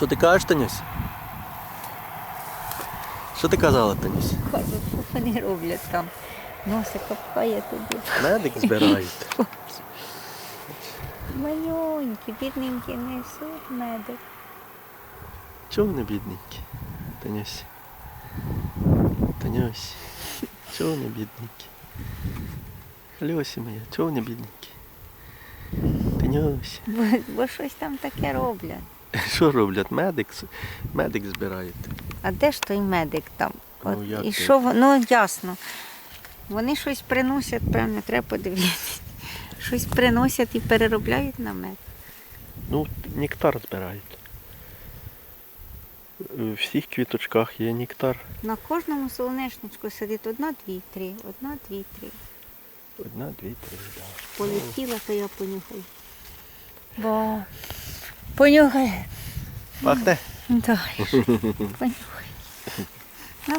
Що ти кажеш, Танюсь? Що ти казала, Танюсь? Кажуть, що вони роблять там. Носика пхає туди. Медик збирають. Маленькі, бідненькі несуть медик. Чого вони бідненькі? Танюсь. Танюсь. Чого вони бідненькі? Люсі моя, чого вони бідненькі? Танюсь. Бо, бо щось там таке роблять. Що роблять? Медик, медик збирають. А де ж той медик там? Ну, От, як і що, ну ясно. Вони щось приносять, певне, треба подивитися. Щось приносять і переробляють на мед. Ну, нектар збирають. У всіх квіточках є нектар. На кожному солонечничку сидить одна, дві, три, одна, дві, три. Одна, дві, три, так. Полетіла, то я понюхаю. Бо понюхай. Пахне? Дай. Понюхай. Ну,